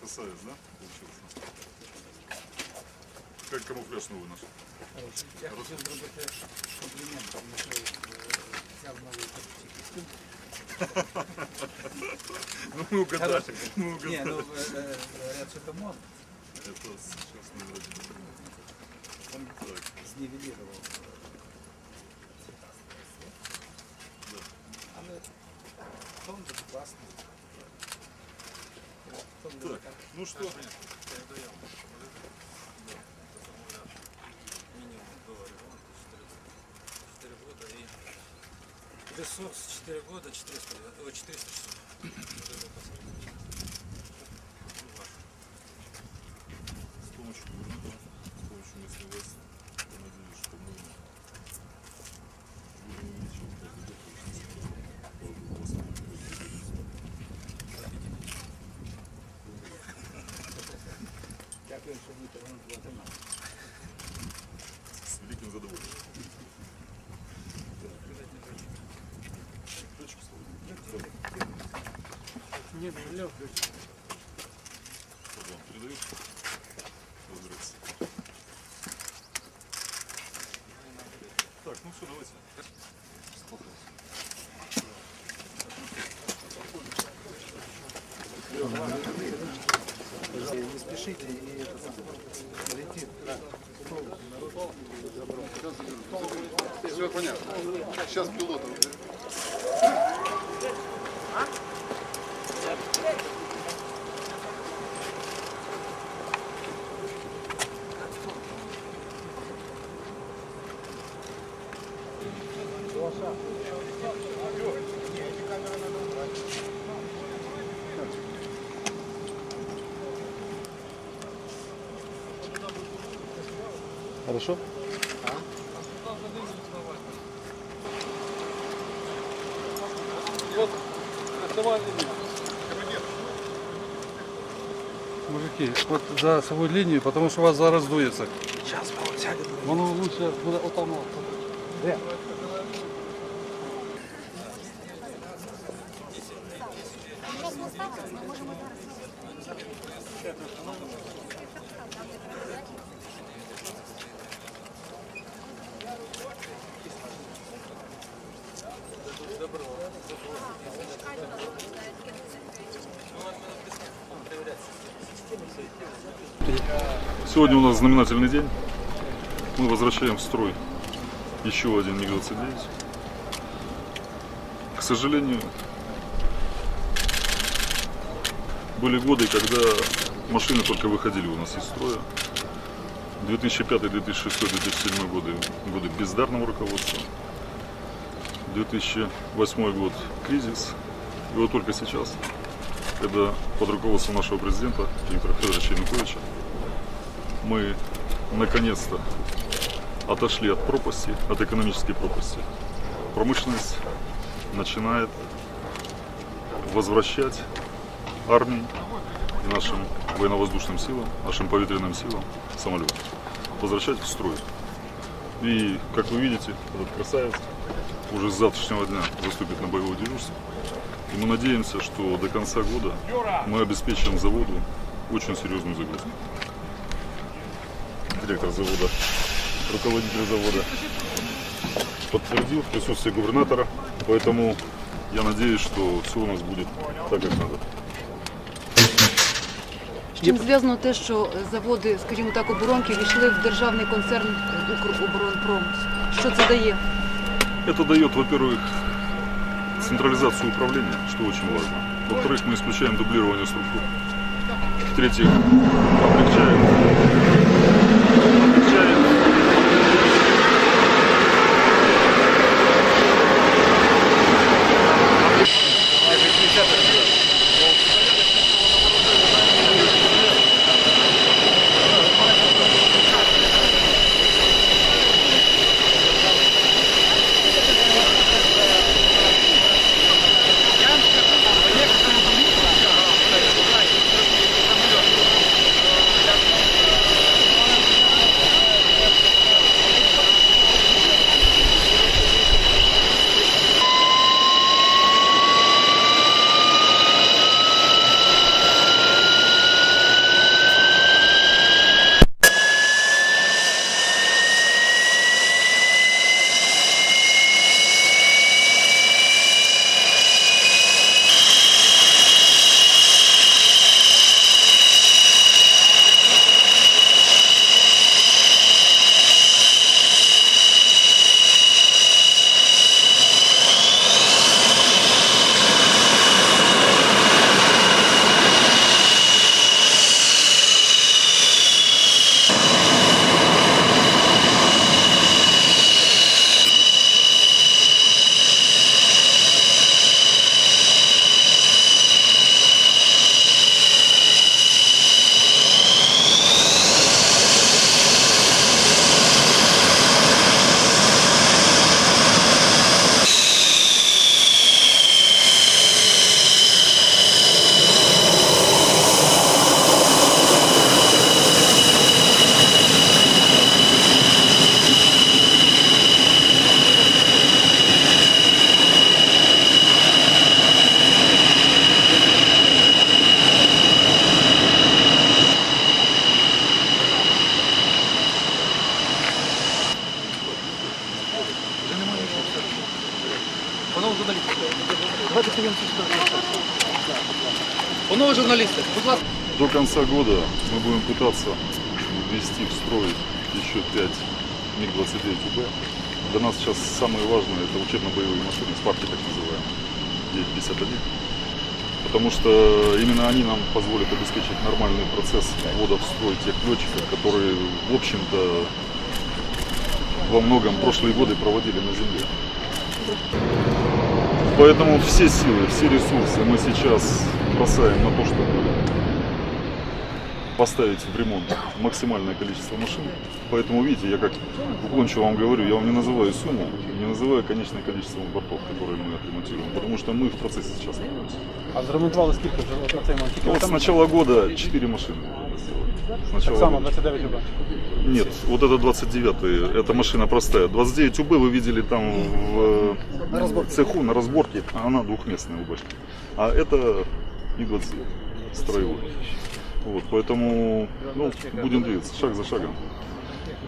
Красавец, да? Получился. Как камуфляж новый наш? Я хотів зробити комплімент, тому що е, взяв новий костюм. Ну мы угадали. Хороший. Мы Ні, угадали. ну е, е, говорять, що це мод, Это сейчас не вроде бы. він Так, знівелірував. Але тон дуже класний. Тон дуже так. Ну что? Ресурс 4 года, 400, о, 400 часов. С помощью губернатора, с помощью местной власти, я надеюсь, что мы будем увеличивать каждый год количество по руководству Дякую, що ви повернути нас. С великим задоволением. Ключик свой. Ні, не льох. Вот он передает. Разбирайся. Так, ну все, давайте. Не спешите и это. Летит. Все понятно. Сейчас пилота. Хорошо? Мужики, вот за свою линию, потому что у вас зараз дуется. Сейчас сядет. Воно лучше буде отам. от. Сегодня у нас знаменательный день. Мы возвращаем в строй еще один МиГ-29. К сожалению, были годы, когда машины только выходили у нас из строя. 2005, 2006, 2007 годы годы бездарного руководства. 2008 год кризис. И вот только сейчас, когда под руководством нашего президента Виктора Федоровича Януковича мы наконец-то отошли от пропасти, от экономической пропасти. Промышленность начинает возвращать армии и нашим военно-воздушным силам, нашим повітряным силам самолеты. Возвращать в строй. И, как вы видите, этот красавец уже с завтрашнего дня заступит на боевое дежурство. И мы надеемся, что до конца года мы обеспечим заводу очень серьезную загрузку директор завода, руководитель завода подтвердил в присутствии губернатора. Поэтому я надеюсь, что все у нас будет так, как надо. З чим зв'язано те, що заводи, скажімо так, оборонки війшли в державний концерн Укроборонпром? Що це дає? Это дает, во-первых, централизацию управления, что очень важно. Во-вторых, мы исключаем дублирование структур. В-третьих, облегчаем, Панове журналісти, будь ласка. До конца года мы будем пытаться ввести в строй еще 5 МиГ-29УБ. Для нас сейчас самое важное это учебно-боевые машины, спарки так называемые, 951. Потому что именно они нам позволят обеспечить нормальный процесс ввода в строй тех летчиков, которые, в общем-то, во многом прошлые годы проводили на земле. Поэтому все силы, все ресурсы мы сейчас бросаем на то, чтобы поставить в ремонт максимальное количество машин. Поэтому, видите, я как уклончиво вам говорю, я вам не называю сумму, не называю конечное количество бортов, которые мы отремонтируем, потому что мы в процессе сейчас находимся. А цей момент? Тільки Вот с начала года 4 машины Так само, года. 29 УБ. Нет, вот это 29 это машина простая. 29 УБ вы видели там в э, цеху на разборке, а она двухместная УБшка. А это И-20 строевой. Вот, поэтому ну, будем двигаться шаг за шагом.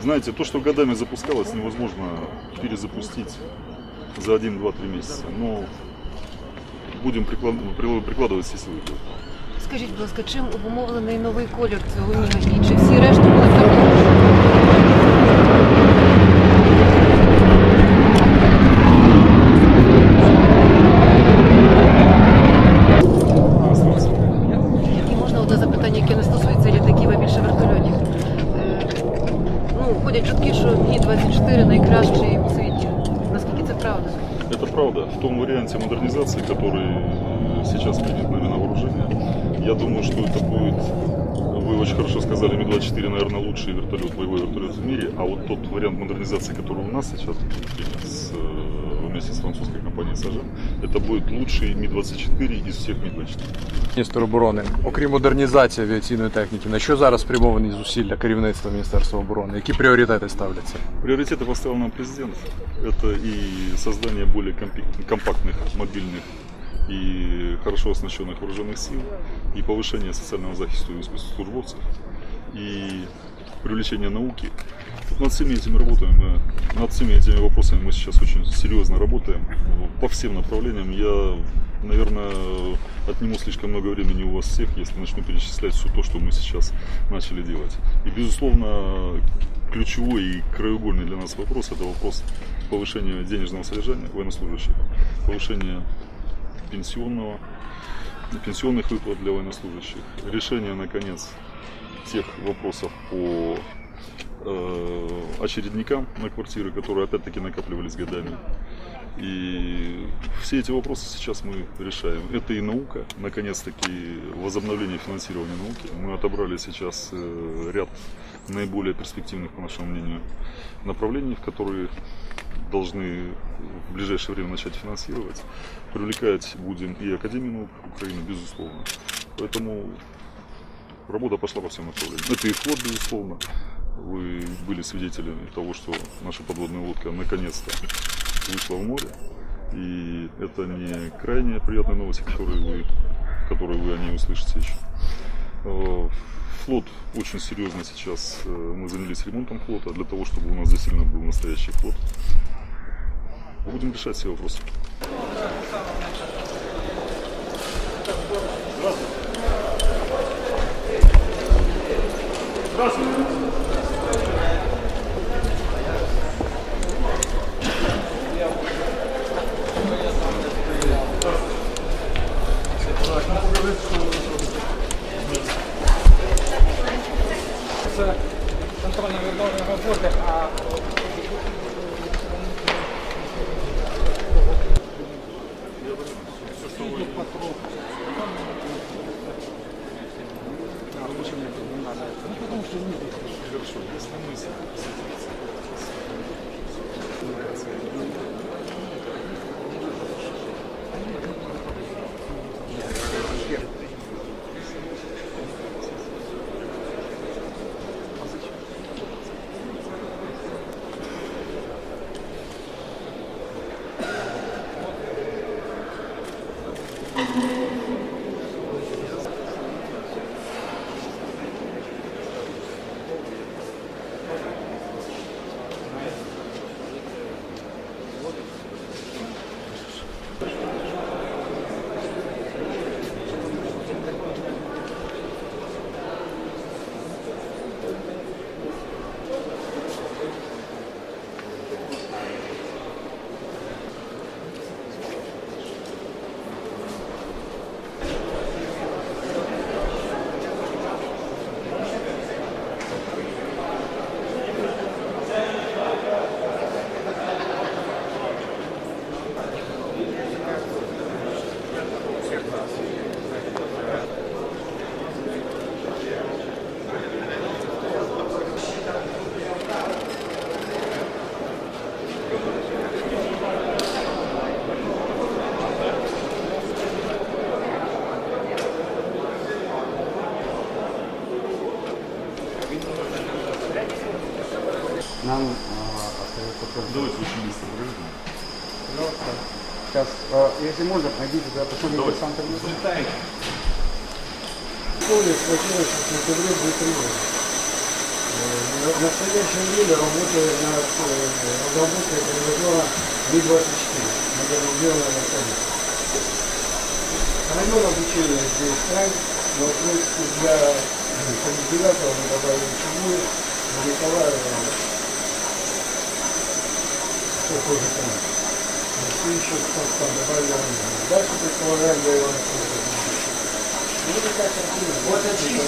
Знаете, то, что годами запускалось, невозможно перезапустить за 1, 2, 3 месяца. Но будем прикладывать все силы. для этого. Скажіть, будь ласка, чим обумовлений новий колір цього міга? І чи всі решта були зроблені? І можна одне запитання, яке не стосується літаків, а більше вертольотів. Е, Ну, ходять чутки, що Мі-24 найкращий у світі. Наскільки це правда? Это правда. В том варианте модернизации, который э, сейчас принят нами на вооружение, я думаю, что это будет, вы очень хорошо сказали, Ми-24, наверное, лучший вертолет, боевой вертолет в мире, а вот тот вариант модернизации, который у нас сейчас принят с, э, вместе с французской компанией Сажен, это будет лучший Ми-24 из всех Ми-24. Міністр оборони, окрім модернізації авіаційної техніки, на що зараз спрямовані зусилля керівництва Міністерства оборони? Які пріоритети ставляться? Приоритеты поставил нам президент. Это и создание более компи- компактных, мобильных и хорошо оснащенных вооруженных сил, и повышение социального захиста спецслужбовцев, и привлечение науки. Над всеми этими работаем, мы, над всеми этими вопросами мы сейчас очень серьезно работаем по всем направлениям. Я наверное, отниму слишком много времени у вас всех, если начну перечислять все то, что мы сейчас начали делать. И, безусловно, ключевой и краеугольный для нас вопрос – это вопрос повышения денежного содержания военнослужащих, повышения пенсионного, пенсионных выплат для военнослужащих, решение, наконец, тех вопросов по э, очередникам на квартиры, которые опять-таки накапливались годами. И все эти вопросы сейчас мы решаем. Это и наука, наконец-таки возобновление финансирования науки. Мы отобрали сейчас э, ряд наиболее перспективных, по нашему мнению, направлений, в которые должны в ближайшее время начать финансировать. Привлекать будем и Академию наук Украины, безусловно. Поэтому работа пошла по всем направлениям. Это и флот, безусловно. Вы были свидетелями того, что наша подводная лодка наконец-то вышла в море. И это не крайне приятная новость, которую вы, которую вы о ней услышите еще. Э, Флот очень серьезно сейчас, э, мы занялись ремонтом флота для того, чтобы у нас действительно был настоящий флот. Будем решать все вопросы. Це контрольно-відновлені роботи, а Нам остается только... Давайте очень быстро подождем. Пожалуйста. Сейчас, э, если можно, найдите туда посольника Санта Школе схватилось в сентябре две тревоги. Э, В настоящее время работаю над разработкой телевизора Ми-24, модернизированного автомобиля. Район обучения здесь край, но для кандидатов мы добавили чему Николая все тоже там. Все еще там добавили Ивана. Дальше предполагаем для Ивана так, Вот это чисто.